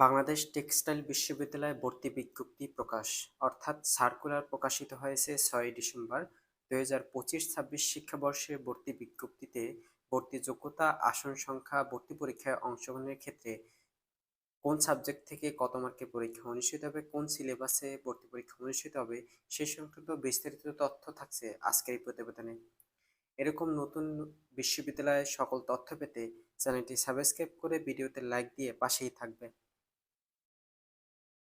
Bangladesh textile বিশ্ববিদ্যালয় ভর্তি বিজ্ঞপ্তি প্রকাশ। অর্থাৎ সার্কুলার প্রকাশিত হয়েছে ছয় ডিসেম্বর দুই হাজার পঁচিশ ছাব্বিশ শিক্ষাবর্ষে ভর্তি বিজ্ঞপ্তিতে ভর্তি যোগ্যতা, আসন সংখ্যা, ভর্তি পরীক্ষায় অংশগ্রহণের ক্ষেত্রে কোন সাবজেক্ট থেকে কত মার্কের পরীক্ষা অনুষ্ঠিত হবে, কোন সিলেবাসে ভর্তি পরীক্ষা অনুষ্ঠিত হবে, সে সংক্রান্ত বিস্তারিত তথ্য থাকছে আজকের এই প্রতিবেদনে। এরকম নতুন বিশ্ববিদ্যালয়ের সকল তথ্য পেতে চ্যানেলটি সাবস্ক্রাইব করে ভিডিওতে লাইক দিয়ে পাশেই থাকবে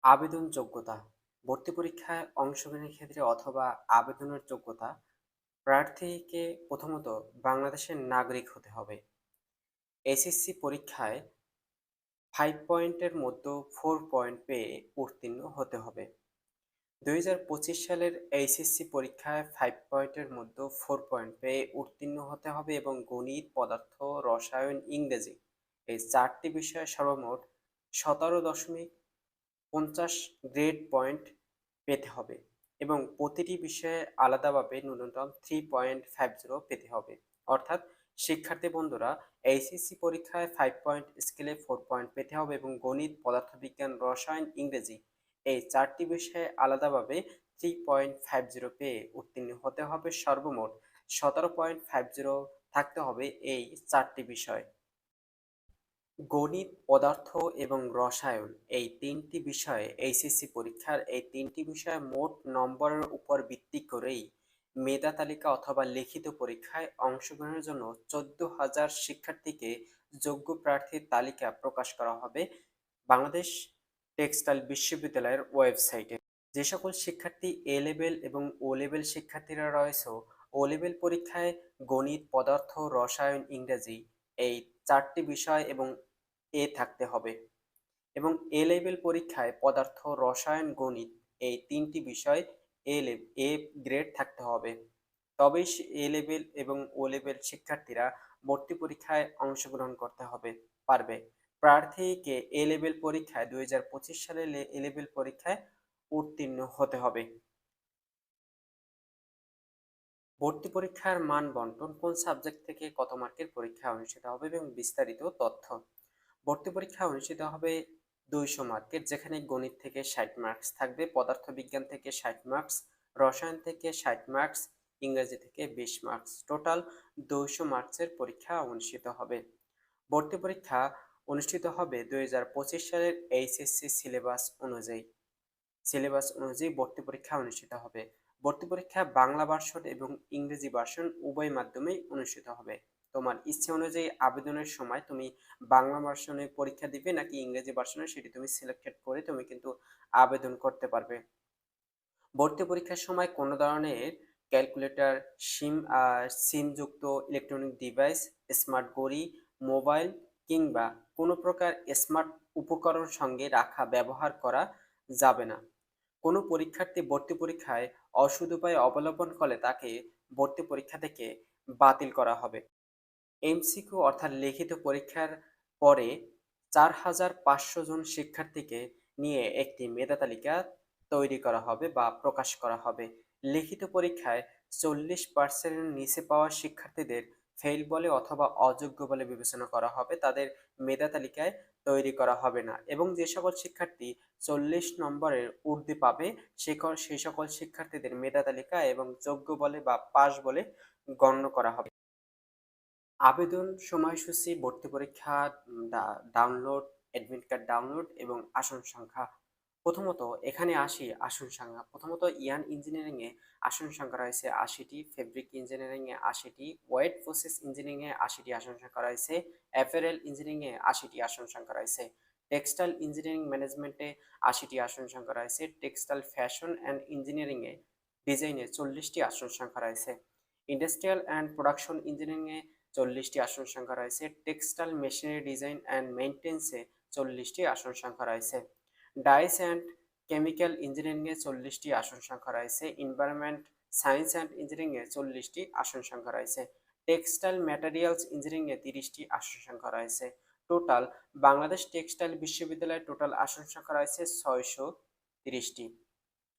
আবেদন যোগ্যতা ভর্তি পরীক্ষায় অংশগ্রহণের ক্ষেত্রে অথবা আবেদনের যোগ্যতা প্রার্থীকে প্রথমত বাংলাদেশের নাগরিক হতে হবে। এসএসসি পরীক্ষায় ফাইভ পয়েন্টের মধ্যে ফোর পয়েন্ট পেয়ে উত্তীর্ণ হতে হবে। দুই হাজার পঁচিশ সালের এইচএসসি পরীক্ষায় ফাইভ পয়েন্টের মধ্যে ফোর পয়েন্ট পেয়ে উত্তীর্ণ হতে হবে এবং গণিত, পদার্থ, রসায়ন, ইংরেজি এই চারটি বিষয়ে সর্বমোট সতেরো দশমিক পঞ্চাশ গ্রেড পয়েন্ট পেতে হবে এবং প্রতিটি বিষয়ে আলাদাভাবে ন্যূনতম থ্রি পয়েন্ট ফাইভ জিরো পেতে হবে। অর্থাৎ শিক্ষার্থী বন্ধুরা এইচএসসি পরীক্ষায় ফাইভ পয়েন্ট স্কেলে ফোর পয়েন্ট পেতে হবে এবং গণিত, পদার্থবিজ্ঞান, রসায়ন, ইংরেজি এই চারটি বিষয়ে আলাদাভাবে থ্রি পয়েন্ট ফাইভ জিরো পেয়ে উত্তীর্ণ হতে হবে সর্বমোট। সতেরো পয়েন্ট ফাইভ জিরো থাকতে হবে এই চারটি বিষয়। গণিত, পদার্থ এবং রসায়ন এই তিনটি বিষয়ে এইচএসসি পরীক্ষার এই তিনটি বিষয়ে মোট নম্বরের উপর ভিত্তি করেই মেধা তালিকা অথবা লিখিত পরীক্ষায় অংশগ্রহণের জন্য চোদ্দ হাজার শিক্ষার্থীকে যোগ্য প্রার্থীর তালিকা প্রকাশ করা হবে বাংলাদেশ টেক্সটাইল বিশ্ববিদ্যালয়ের ওয়েবসাইটে। যে সকল শিক্ষার্থী এ লেভেল এবং ও লেভেল শিক্ষার্থীরা রয়েছে ও লেভেল পরীক্ষায় গণিত, পদার্থ, রসায়ন, ইংরেজি এই চারটি বিষয় এবং এ থাকতে হবে। এবং এ লেভেল পরীক্ষায় পদার্থ, রসায়ন, গণিত এই তিনটি বিষয় এ এ গ্রেড থাকতে হবে। তবেই এ লেভেল এবং ও লেভেল শিক্ষার্থীরা ভর্তি পরীক্ষায় অংশগ্রহণ করতে হবে, পারবে। প্রার্থীকে এ লেভেল পরীক্ষায় দুই হাজার পঁচিশ সালে এ লেভেল পরীক্ষায় উত্তীর্ণ হতে হবে। ভর্তি পরীক্ষার মান বন্টন কোন সাবজেক্ট থেকে কত মার্কের পরীক্ষা অনুষ্ঠিত হবে এবং বিস্তারিত তথ্য। ভর্তি পরীক্ষা অনুষ্ঠিত হবে দুইশো মার্কের যেখানে গণিত থেকে ষাট মার্কস থাকবে, পদার্থবিজ্ঞান থেকে ষাট মার্কস রসায়ন থেকে ষাট মার্কস ইংরেজি থেকে বিশ মার্কস টোটাল দুইশো মার্কসের পরীক্ষা অনুষ্ঠিত হবে। ভর্তি পরীক্ষা অনুষ্ঠিত হবে দুই হাজার পঁচিশ সালের এইচএসসি সিলেবাস অনুযায়ী। সিলেবাস অনুযায়ী ভর্তি পরীক্ষা অনুষ্ঠিত হবে। ভর্তি পরীক্ষা বাংলা ভার্সন এবং ইংরেজি ভার্সন উভয় মাধ্যমেই অনুষ্ঠিত হবে। তোমার ইচ্ছে অনুযায়ী আবেদনের সময় তুমি বাংলা ভার্সনে পরীক্ষা দিবে নাকি ইংরেজি ভার্সনে সেটি তুমি সিলেক্টেড করে তুমি কিন্তু আবেদন করতে পারবে। ভর্তি পরীক্ষার সময় কোনো ধরনের ক্যালকুলেটর সিম সিমযুক্ত ইলেকট্রনিক ডিভাইস স্মার্ট ঘড়ি মোবাইল কিংবা কোনো প্রকার স্মার্ট উপকরণ সঙ্গে রাখা, ব্যবহার করা যাবে না। কোনো পরীক্ষার্থী ভর্তি পরীক্ষায় অসুদ উপায় অবলম্বন করলে তাকে ভর্তি পরীক্ষা থেকে বাতিল করা হবে। এমসিকিউ অর্থাৎ লিখিত পরীক্ষার পরে চার হাজার পাঁচশো জন শিক্ষার্থীকে নিয়ে একটি মেধা তালিকা তৈরি করা হবে বা প্রকাশ করা হবে। লিখিত পরীক্ষায় চল্লিশ পার্সেন্টের নিচে পাওয়া শিক্ষার্থীদের ফেল বলে অথবা অযোগ্য বলে বিবেচনা করা হবে। তাদের মেধা তালিকায় তৈরি করা হবে না এবং যে সকল শিক্ষার্থী চল্লিশ নম্বরের ঊর্ধ্বে পাবে সেই সকল শিক্ষার্থীদের মেধা তালিকা এবং যোগ্য বলে বা পাশ বলে গণ্য করা হবে। আবেদন সময়সূচি, ভর্তি পরীক্ষা ডাউনলোড অ্যাডমিট কার্ড ডাউনলোড এবং আসন সংখ্যা। প্রথমত এখানে আসি আসন সংখ্যা। প্রথমত ইয়ান ইঞ্জিনিয়ারিংয়ে আসন সংখ্যা রয়েছে আশিটি ফেব্রিক ইঞ্জিনিয়ারিংয়ে আশিটি ওয়েট প্রসেস ইঞ্জিনিয়ারিংয়ে আশিটি আসন সংখ্যা রয়েছে অ্যাপারেল ইঞ্জিনিয়ারিংয়ে আশিটি আসন সংখ্যা রয়েছে টেক্সটাইল ইঞ্জিনিয়ারিং ম্যানেজমেন্টে আশিটি আসন সংখ্যা রয়েছে টেক্সটাইল ফ্যাশন অ্যান্ড ইঞ্জিনিয়ারিংয়ে ডিজাইনে চল্লিশটি আসন সংখ্যা রয়েছে। ইন্ডাস্ট্রিয়াল অ্যান্ড প্রোডাকশন ইঞ্জিনিয়ারিংয়ে চল্লিশটি আসন সংখ্যা রয়েছে। টেক্সটাইল মেশিনারি ডিজাইন অ্যান্ড মেনটেন্সে চল্লিশটি আসন সংখ্যা রয়েছে। ডাইস অ্যান্ড কেমিক্যাল ইঞ্জিনিয়ারিংয়ে চল্লিশটি আসন সংখ্যা রয়েছে। এনভায়রনমেন্ট, সায়েন্স অ্যান্ড ইঞ্জিনিয়ারিংয়ে চল্লিশটি আসন সংখ্যা রয়েছে। টেক্সটাইল ম্যাটেরিয়ালস ইঞ্জিনিয়ারিংয়ে তিরিশটি আসন সংখ্যা রয়েছে। টোটাল বাংলাদেশ টেক্সটাইল বিশ্ববিদ্যালয়ের টোটাল আসন সংখ্যা রয়েছে ছয়শো তিরিশটি।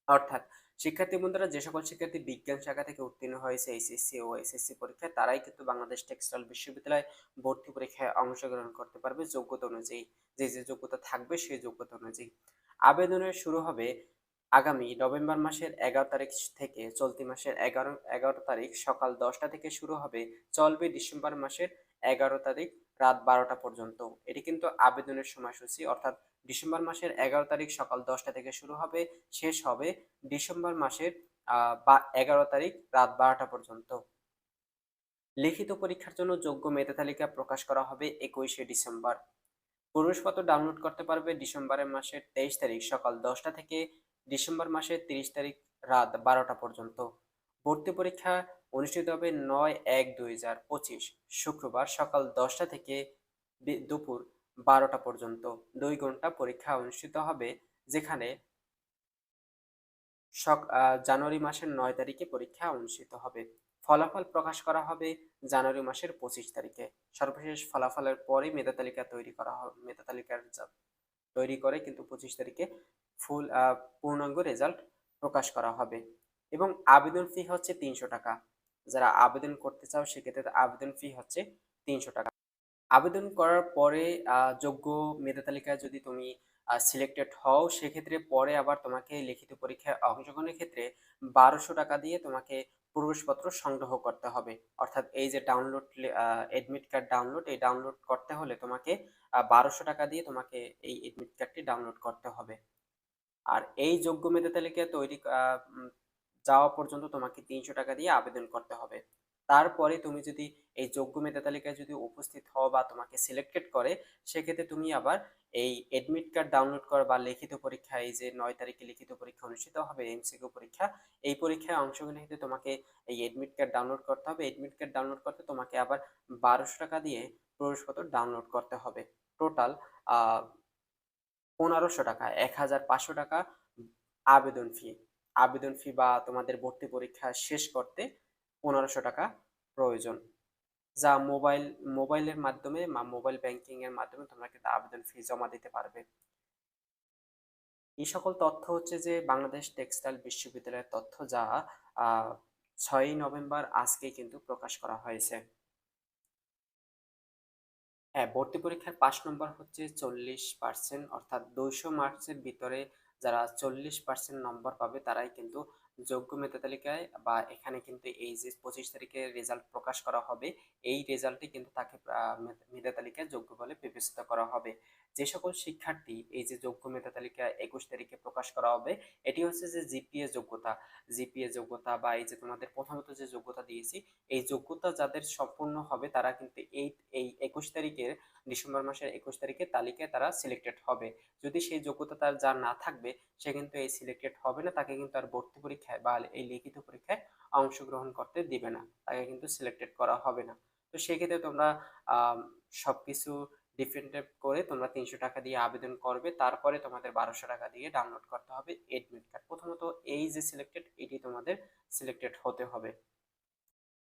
অর্থাৎ শিক্ষার্থী বন্ধুরা, যে সকল শিক্ষার্থী বিজ্ঞান শাখা থেকে উত্তীর্ণ হয়েছে এইচএসসি ও এসএসসি পরীক্ষায়, তারাই কিন্তু বাংলাদেশ টেক্সটাইল বিশ্ববিদ্যালয় ভর্তি পরীক্ষায় অংশগ্রহণ করতে পারবে যোগ্যতা অনুযায়ী। যে যে যোগ্যতা থাকবে সেই যোগ্যতা অনুযায়ী। আবেদনের শুরু হবে আগামী নভেম্বর মাসের এগারো তারিখ থেকে চলতি মাসের এগারো এগারো তারিখ সকাল দশটা থেকে শুরু হবে। চলবে ডিসেম্বর মাসের এগারো তারিখ রাত বারোটা পর্যন্ত। এটি কিন্তু আবেদনের সময়সূচি, অর্থাৎ ডিসেম্বর মাসের এগারো তারিখ সকাল দশটা থেকে শুরু হবে, শেষ হবে ডিসেম্বর মাসের এগারো তারিখ রাত বারোটা পর্যন্ত। লিখিত পরীক্ষার জন্য যোগ্য মেধা তালিকা প্রকাশ করা হবে একুশে ডিসেম্বর। প্রবেশপত্র ডাউনলোড করতে পারবে ডিসেম্বরের মাসের তেইশ তারিখ সকাল দশটা থেকে ডিসেম্বর মাসের তিরিশ তারিখ রাত বারোটা পর্যন্ত। ভর্তি পরীক্ষা অনুষ্ঠিত হবে নয় এক দুই হাজার পঁচিশ শুক্রবার সকাল দশটা থেকে দুপুর বারোটা পর্যন্ত। দুই ঘণ্টা পরীক্ষা অনুষ্ঠিত হবে, যেখানে জানুয়ারি মাসের নয় তারিখে পরীক্ষা অনুষ্ঠিত হবে। ফলাফল প্রকাশ করা হবে জানুয়ারি মাসের পঁচিশ তারিখে। সর্বশেষ ফলাফলের পরে মেধা তালিকা তৈরি করা হবে মেধা তালিকার তৈরি করে কিন্তু পঁচিশ তারিখে ফুল পূর্ণাঙ্গ রেজাল্ট প্রকাশ করা হবে। এবং আবেদন ফি হচ্ছে তিনশো টাকা। যারা আবেদন করতে চাও, সেক্ষেত্রে আবেদন ফি হচ্ছে তিনশো টাকা। আবেদন করার পরে যোগ্য মেধা তালিকায় যদি তুমি সিলেক্টেড হও, সেক্ষেত্রে পরে আবার তোমাকে লিখিত পরীক্ষায় অংশগ্রহণের ক্ষেত্রে বারোশো টাকা দিয়ে তোমাকে প্রবেশপত্র সংগ্রহ করতে হবে। অর্থাৎ এই যে ডাউনলোড এডমিট কার্ড ডাউনলোড এই ডাউনলোড করতে হলে তোমাকে বারোশো টাকা দিয়ে তোমাকে এই এডমিট কার্ডটি ডাউনলোড করতে হবে। আর এই যোগ্য মেধা তালিকা তৈরি যাওয়া পর্যন্ত তোমাকে তিনশো টাকা দিয়ে আবেদন করতে হবে। তারপরে তুমি যদি এই যোগ্য মেধা তালিকায় যদি উপস্থিত হও বা তোমাকে সিলেক্টেড করে, সেক্ষেত্রে তুমি আবার এই এডমিট কার্ড ডাউনলোড করা বা লিখিত পরীক্ষা, এই যে নয় তারিখে লিখিত পরীক্ষা অনুষ্ঠিত হবে এমসিকিউ পরীক্ষা, এই পরীক্ষায় অংশগ্রহণ নিতে তোমাকে এই এডমিট কার্ড ডাউনলোড করতে হবে। এডমিট কার্ড ডাউনলোড করতে তোমাকে আবার বারোশো টাকা দিয়ে প্রবেশপত্র ডাউনলোড করতে হবে। টোটাল পনেরোশো টাকা, এক হাজার পাঁচশো টাকা আবেদন ফি আবেদন ফি বা তোমাদের ভর্তি পরীক্ষা শেষ করতে পনেরোশো টাকা প্রয়োজন। যা মোবাইল মোবাইলের মাধ্যমে বা মোবাইল ব্যাংকিং এর মাধ্যমে তোমরা কিন্তু আবেদন ফি জমা দিতে পারবে। এই সকল তথ্য হচ্ছে যে বাংলাদেশ টেক্সটাইল বিশ্ববিদ্যালয়ের তথ্য যা ছয়ই নভেম্বর আজকে কিন্তু প্রকাশ করা হয়েছে। হ্যাঁ ভর্তি পরীক্ষার পাঁচ নম্বর হচ্ছে চল্লিশ পার্সেন্ট অর্থাৎ দুইশো মার্কসের ভিতরে যারা চল্লিশ পার্সেন্ট নম্বর পাবে, তারাই কিন্তু যোগ্য মেধা তালিকায় বা এখানে কিন্তু এই যে পঁচিশ তারিখে রেজাল্ট প্রকাশ করা হবে, এই রেজাল্টে কিন্তু তাকে মেধা তালিকায় যোগ্য বলে বিবেচিত করা হবে। যে সকল শিক্ষার্থী এই যে যোগ্য মেধা তালিকা একুশ তারিখে প্রকাশ করা হবে, এটি হচ্ছে যে জিপিএ যোগ্যতা। জিপিএ যোগ্যতা বা এই যে তোমাদের প্রথমত যে যোগ্যতা দিয়েছি, এই যোগ্যতা যাদের সম্পূর্ণ হবে তারা কিন্তু এই এই একুশ তারিখের, ডিসেম্বর মাসের একুশ তারিখে তালিকায় তারা সিলেক্টেড হবে। যদি সেই যোগ্যতা তার যা না থাকবে, সে কিন্তু এই সিলেক্টেড হবে না, তাকে কিন্তু আর ভর্তি পরীক্ষায় বা এই লিখিত পরীক্ষায় অংশগ্রহণ করতে দিবে না, তাকে কিন্তু সিলেক্টেড করা হবে না। তো সেক্ষেত্রে তোমরা সব কিছু ডিফেন্ডেড করে তোমরা তিনশো টাকা দিয়ে আবেদন করবে, তারপরে তোমাদের বারোশো টাকা দিয়ে ডাউনলোড করতে হবে এডমিট কার্ড প্রথমত এই যে সিলেক্টেড এটি তোমাদের সিলেক্টেড হতে হবে।